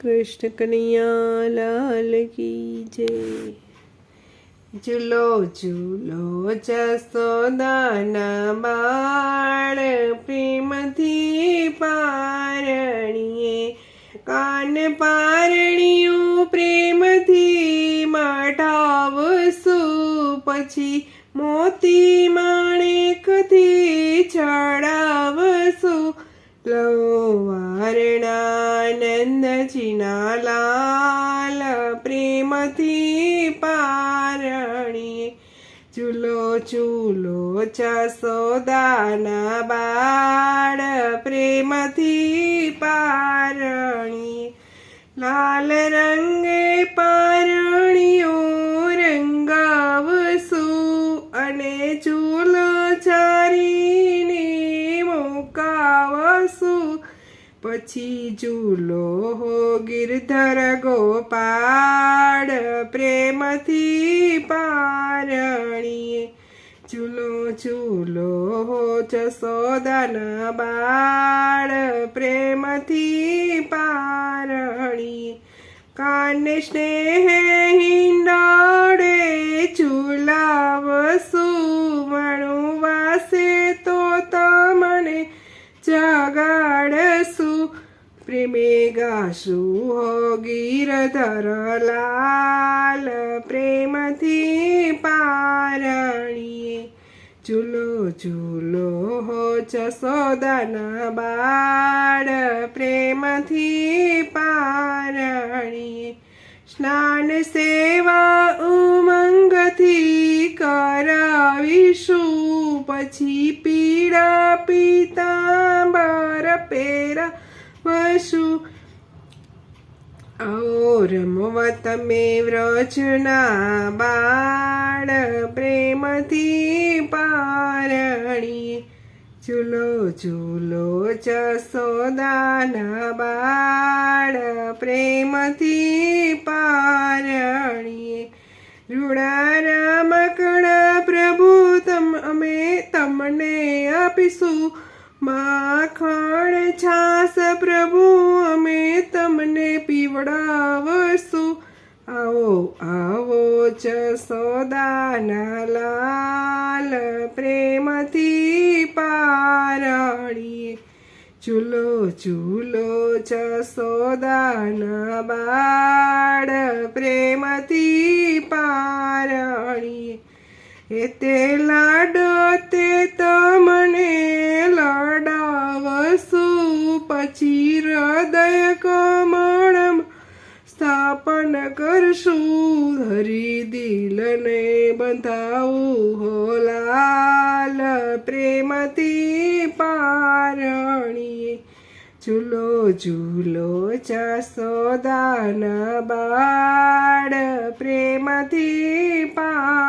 કૃષ્ણ કનૈયા લાલ કી જય. ઝૂલો ઝૂલો જસોદાના બાળ પ્રેમથી પારણીએ. કાન પારણીયું પ્રેમથી મટાવશું પછી મોતી માણેકથી ચડાવશું. વારણાનંદજીના લાલ પ્રેમથી પારણીએ ચૂલો ચૂલો જસોદાના બાળ પ્રેમથી પારણીએ લાલ રંગે પારણીઓ પછી ચૂલો હો ગિરધર ગોપાળ, પ્રેમથી પારણીએ. ચૂલો ચૂલો હો જસોદાના બાળ, પ્રેમથી પારણીએ. કાને સ્નેહ હિંડોળે ચૂલાવ મણું વાસે તો તમને જગાડશું પ્રેમે ગાશું હો ಪ್ರೇಮತಿ ಪಾರಣಿಯೇ ચૂલો ચૂલો હો જસોદાના બાળ પ્રેમથી પારણી સ્નાન સેવા ઉમંગથી કરાવીશું પછી પીળા પીતાંબર પહેરા વસુ આવો રમવા તમે વ્રજના બાળ પ્રેમથી પારણી. ચૂલો ચૂલો જસોદાના બાળ પ્રેમથી પારણી. રૂડા રામકણા પ્રભુ તમ, અમે તમને આપીશું. છાસ પ્રભુ, અમે તમને પીવડાવશું. આવો આવો જસોદાના લાલ પ્રેમથી પારણીએ ચૂલો ચૂલો જસોદાના બાળ પ્રેમથી પારણીએ એ તે લાડો હૃદય કમળમ સ્થાપન કરશું હરી દિલને બંધાવું હોલાલ પ્રેમથી પારણીએ. ચૂલો ચૂલો જસોદાના બાળ પ્રેમથી પારણીએ